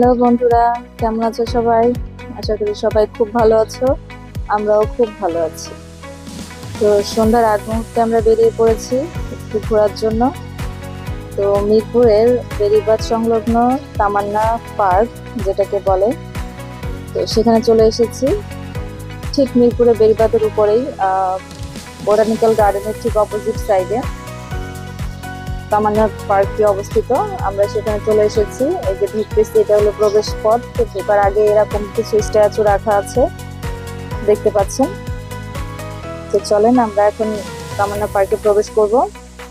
Hello বন্ধুরা, কেমন আছো সবাই? আশা করি সবাই খুব ভালো আছো, আমরাও খুব ভালো আছি। তো সন্ধ্যার আগ মুহূর্তে আমরা বেরিয়ে পড়েছি একটু ঘোরার জন্য। তো মিরপুরের বেরিবাদ সংলগ্ন তামান্না পার্ক যেটাকে বলে, তো সেখানে চলে এসেছি। ঠিক মিরপুরে বেরিবাদের উপরেই বোটানিক্যাল গার্ডেনের ঠিক অপোজিট সাইডে তামান্না পার্কটি অবস্থিত। আমরা সেখানে চলে এসেছি। এই যে ঢুকতেছি এটা হলো প্রবেশ পথ। তো ঢোকার আগে এরকম কিছু স্ট্যাচু রাখা আছে, দেখতে পাচ্ছেন। তো চলেন, আমরা এখন তামান্না পার্কে প্রবেশ করব।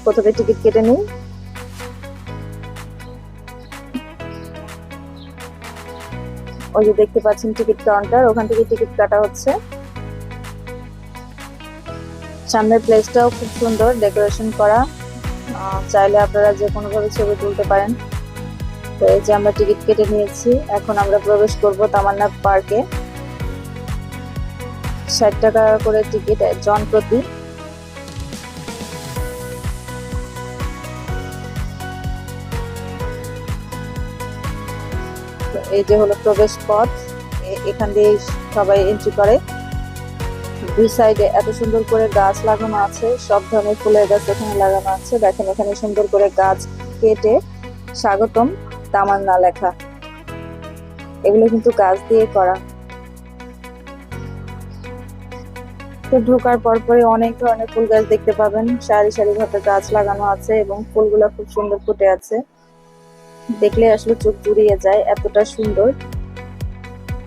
প্রথমে টিকিট কেটে নিই। ওই যে দেখতে পাচ্ছেন টিকিট কাউন্টার, ওখান থেকে টিকিট কাটা হচ্ছে। সামনের প্লেসটাও খুব সুন্দর, ডেকোরেশন করা। চাইলে আপনারা যে কোনো ভাবে ছবি তুলতে পারেন। তো এই যে আমরা টিকিট কেটে নিয়েছি, এখন আমরা প্রবেশ করব তামান্না পার্কে। ষাট টাকা করে টিকিট, জন প্রতি। এই যে হলো প্রবেশ পথ এখান দিয়ে সবাই এন্ট্রি করে। দুই সাইডে এত সুন্দর করে গাছ লাগানো আছে, সব ধরনের ফুলের গাছ এখানে লাগানো আছে। দেখেন, এখানে সুন্দর করে গাছ কেটে স্বাগতম তামান্না লেখা। এগুলো কিন্তু গাছ দিয়ে করা। তো ঢোকার পরপরই অনেক ধরনের ফুল গাছ দেখতে পাবেন। সারি সারি ভাবে গাছ লাগানো আছে এবং ফুলগুলো খুব সুন্দর ফুটে আছে। দেখলে আসলে চোখ জুড়িয়ে যায়, এতটা সুন্দর।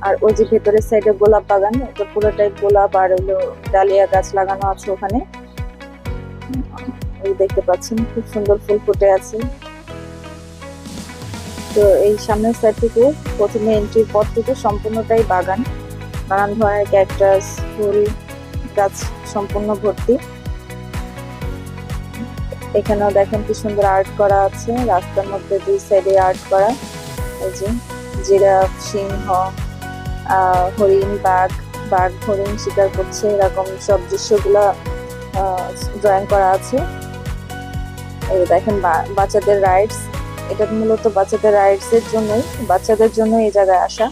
আর ওই যে ভেতরের সাইডে গোলাপ বাগান ওটা পুরোটাই গোলাপ আর হলো ডালিয়া গাছ লাগানো আছে ওখানে। দেখতে পাচ্ছেন, খুব সুন্দর ফুল ফুটে আছে। তো এই সামনের সাইড থেকে প্রথমে এন্ট্রির পর থেকে সম্পূর্ণটাই বাগান। নানান ধরনের ক্যাকটাস ফুল, গাছ সম্পূর্ণ ভর্তি। এখানেও দেখেন কি সুন্দর আর্ট করা আছে। রাস্তার মধ্যে দুই সাইডে আর্ট করা। এই যে জিরাফ, সিংহ হরিণ, বাঘ বাঘ, হরিণ শিকার করছে, এরকম সব দৃশ্যগুলা ড্রয়িং করা আছে। দেখেন বাচ্চাদের রাইডস এটা মূলত বাচ্চাদের রাইডস এর জন্যই, বাচ্চাদের জন্য এই জায়গায় আসা।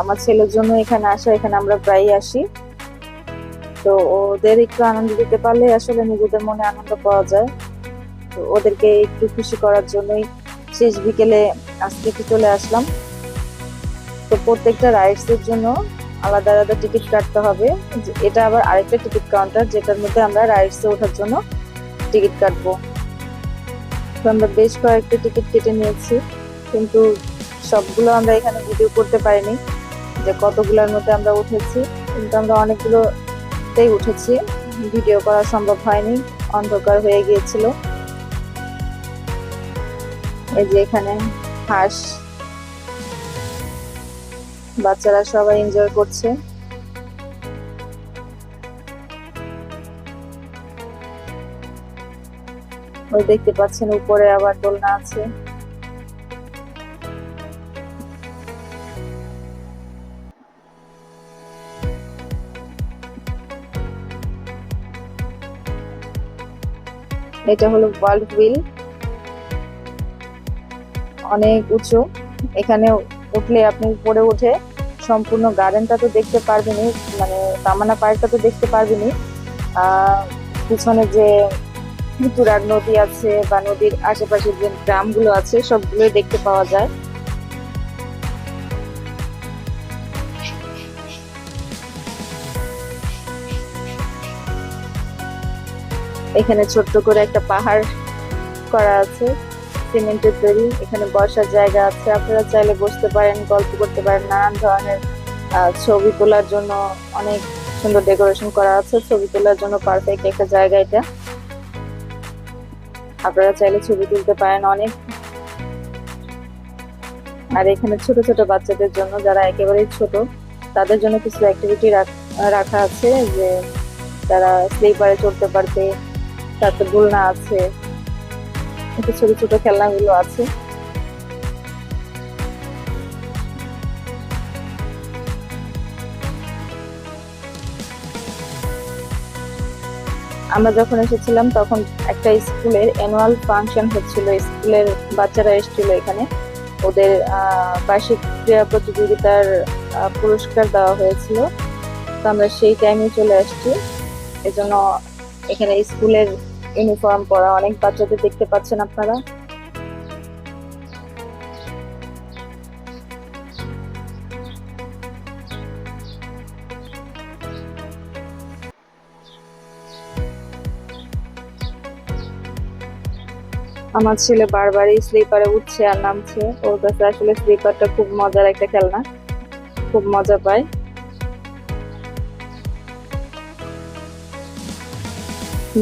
আমার ছেলের জন্য এখানে আসা, এখানে আমরা প্রায়ই আসি। তো ওদের একটু আনন্দ দিতে পারলে আসলে নিজেদের মনে আনন্দ পাওয়া যায়। তো ওদেরকে একটু খুশি করার জন্যই শেষ বিকেলে আজকে একটু চলে আসলাম। তো প্রত্যেকটা রাইডস এর জন্য আলাদা আলাদা টিকিট কাটতে হবে। এটা আবার আরেকটা টিকিট কাউন্টার যেটার মধ্যে আমরা রাইডস ওঠার জন্য টিকিট কাটবো। তো আমরা বেশ কয়েকটা টিকিট কেটে নিয়েছি, কিন্তু সবগুলো আমরা এখানে ভিডিও করতে পারিনি যে কতগুলোর মধ্যে আমরা উঠেছি। কিন্তু আমরা অনেকগুলোতেই উঠেছি ভিডিও করা সম্ভব হয়নি, অন্ধকার হয়ে গিয়েছিল। এই যে এখানে হাঁস বাচ্চারা সবাই এনজয় করছে। ওই দেখতে পাচ্ছেন উপরে আবার দোলনা আছে। এটা হলো ওয়ার্ল্ড হুইল অনেক উঁচু। এখানে উঠলে আপনি উপরে উঠে সম্পূর্ণ গার্ডেনটা তো দেখতে পারবেনই মানে তামানা পার্কটা তো দেখতে পারবেনই। আহ, পিছনে যে তুরাগ নদী আছে বা নদীর আশেপাশে যে গ্রামগুলো আছে সবগুলোই দেখতে পাওয়া যায়। এখানে ছোট্ট করে একটা পাহাড় করা আছে। সিমেন্টের তৈরি, এখানে বসার জায়গা আছে। আপনারা চাইলে বসতে পারেন, গল্প করতে পারেন, নানান ধরনের ছবি তোলার জন্য অনেক সুন্দর ডেকোরেশন করা আছে। ছবি তোলার জন্য পারফেক্ট একটা জায়গা এটা। আপনারা চাইলে ছবি তুলতে পারেন অনেক। আর এখানে ছোট ছোট বাচ্চাদের জন্য, যারা একেবারেই ছোট, তাদের জন্য কিছু অ্যাক্টিভিটি রাখা আছে যে, তারা স্লিপারে চড়তে পারবে তারপর দোলনা আছে। একটু ছোট ছোট খেলনাগুলো আছে। আমরা যখন এসেছিলাম, তখন একটা স্কুলের অ্যানুয়াল ফাংশন হচ্ছিল। স্কুলের বাচ্চারা এসেছিল এখানে। ওদের বার্ষিক ক্রীড়া প্রতিযোগিতার পুরস্কার দেওয়া হয়েছিল। তো আমরা সেই টাইমে চলে আসছি। এজন্য এখানে স্কুলের ইউনিফর্ম পরা, অনেক বাচ্চাদের দেখতে পাচ্ছেন আপনারা। আমার ছেলে বারবারই স্লিপারে উঠছে আর নামছে। ওর কাছে আসলে স্লিপারটা খুব মজার একটা খেলনা। খুব মজা পায়।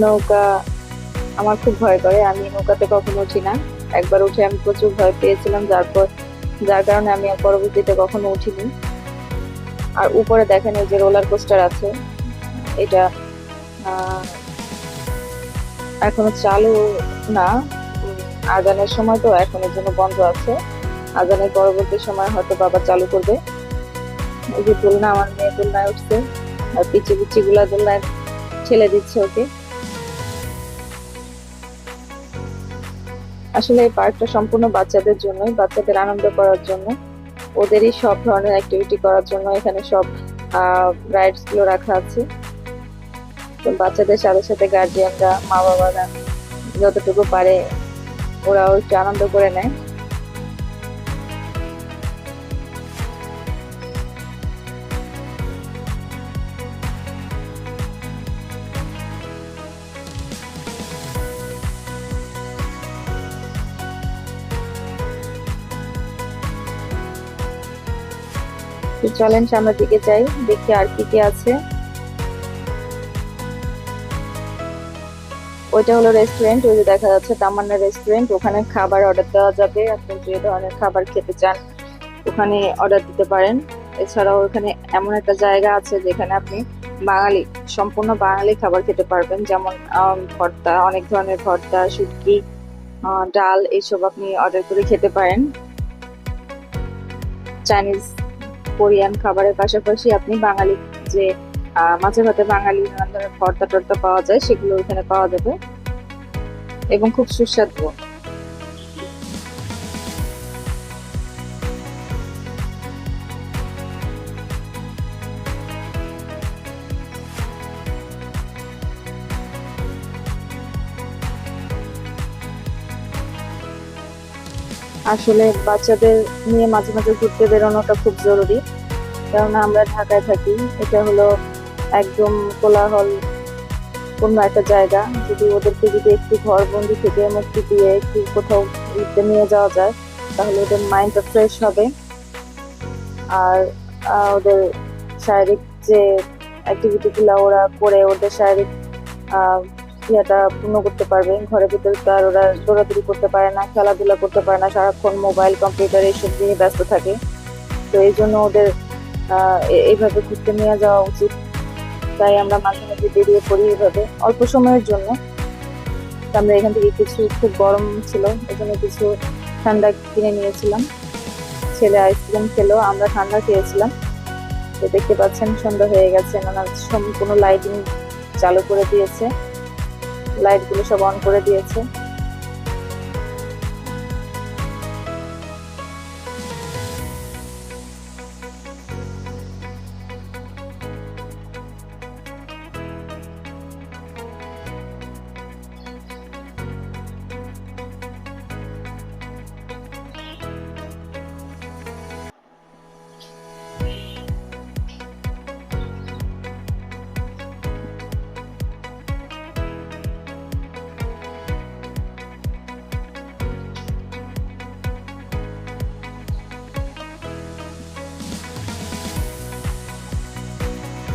নৌকা আমার খুব ভয় করে, আমি নৌকাতে কখনো উঠি না। একবার উঠে আমি প্রচুর ভয় পেয়েছিলাম, যার পর, যার কারণে আমি পরবর্তীতে কখনো উঠিনি। আর উপরে দেখেন এই যে রোলার কোস্টার আছে, এটা এখনও চালু না। আজানের সময় তো এখন এর জন্য বন্ধ আছে। আজানের পরবর্তী সময় হয়তো বাবা চালু করবে। এই যে দোলনা আমার মেয়ে দোলনায় উঠছে। আর পিচি পিচি গুলা দোলনায় ঠেলে দিচ্ছে ওকে। আসলে এই পার্কটা সম্পূর্ণ বাচ্চাদের জন্য বাচ্চাদের আনন্দ করার জন্য। ওদেরই সব ধরনের অ্যাক্টিভিটি করার জন্য এখানে সব রাইডসগুলো রাখা আছে। তো বাচ্চাদের সাথে সাথে গার্জিয়ানরা মা বাবারা যতটুকু পারে ওরাও একটু আনন্দ করে নেয়। তো চলেন, সামনের দিকে যাই, দেখি আর কি কি আছে। ওইটা হলো রেস্টুরেন্ট ওই যে দেখা যাচ্ছে তামান্না রেস্টুরেন্ট ওখানে খাবার অর্ডার দেওয়া যাবে। আপনি যে ধরনের খাবার খেতে চান, ওখানে অর্ডার দিতে পারেন। এছাড়াও ওখানে এমন একটা জায়গা আছে যেখানে আপনি বাঙালি, সম্পূর্ণ বাঙালি খাবার খেতে পারবেন। যেমন ভর্তা, অনেক ধরনের ভর্তা, শুটকি ডাল, এইসব আপনি অর্ডার করে খেতে পারেন। চাইনিজ কোরিয়ান খাবারের পাশাপাশি আপনি বাঙালি যে মাঝে ভাতে বাঙালি নানান ধরনের ভর্তা টর্তা পাওয়া যায়, সেগুলো ওখানে পাওয়া যাবে। এবং খুব সুস্বাদু। আসলে বাচ্চাদের নিয়ে মাঝে মাঝে ঘুরতে বেরোনোটা খুব জরুরি। কেননা আমরা ঢাকায় থাকি, এটা হলো একদম কোলাহল কোনো একটা জায়গা। যদি ওদেরকে যদি একটু ঘর বন্দি থেকে মুক্তি দিয়ে একটু কোথাও ঘুরতে নিয়ে যাওয়া যায়, তাহলে ওদের মাইন্ডটা ফ্রেশ হবে। আর ওদের শারীরিক যে অ্যাক্টিভিটিগুলো ওরা করে, ওদের শারীরিক ইয়েটা পূর্ণ করতে পারবে। ঘরের ভিতরে তো আর ওরা দৌড়াদৌড়ি করতে পারে না, খেলাধুলা করতে পারে না, সারাক্ষণ মোবাইল কম্পিউটার এইসব নিয়ে ব্যস্ত থাকে। তো এই জন্য ওদের এইভাবে ঘুরতে নিয়ে যাওয়া উচিত। তাই আমরা মাঝে মাঝে বেরিয়ে পড়ি এইভাবে, অল্প সময়ের জন্য। আমরা এখান থেকে কিছু, খুব গরম ছিল, এখানে কিছু ঠান্ডা কিনে নিয়েছিলাম। ছেলে আইসক্রিম খেলো, আমরা ঠান্ডা খেয়েছিলাম। তো দেখতে পাচ্ছেন সন্ধ্যা হয়ে গেছে, নানা সম্পূর্ণ লাইটিং চালু করে দিয়েছে। লাইটগুলো সব অন করে দিয়েছে।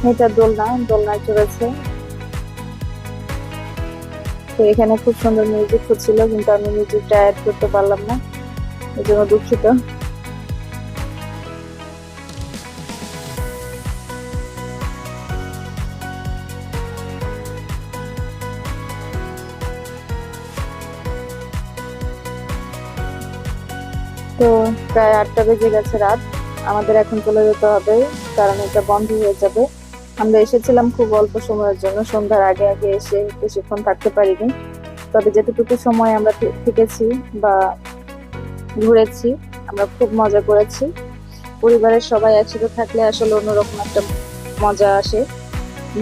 এটা দোলনা, দোলনায় চড়েছে। তো এখানে খুব সুন্দর মিউজিক হচ্ছিল, কিন্তু আমি মিউজিকটা অ্যাড করতে পারলাম না এই জন্য দুঃখিত। তো প্রায় আটটা বেজে গেছে রাত, আমাদের এখন চলে যেতে হবে, কারণ এটা বন্ধ হয়ে যাবে। আমরা এসেছিলাম খুব অল্প সময়ের জন্য, সন্ধ্যার আগে আগে এসে বেশিক্ষণ থাকতে পারিনি। তবে যেতটুকু সময় আমরা থেকেছি বা ঘুরেছি, আমরা খুব মজা করেছি। পরিবারের সবাই একসাথে থাকলে আসলে অন্যরকম একটা মজা আসে,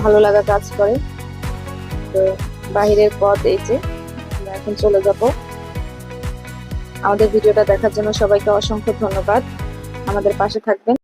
ভালো লাগা কাজ করে। তো বাহিরের পথ এই যে, আমরা এখন চলে যাব। আমাদের ভিডিওটা দেখার জন্য সবাইকে অসংখ্য ধন্যবাদ। আমাদের পাশে থাকবেন।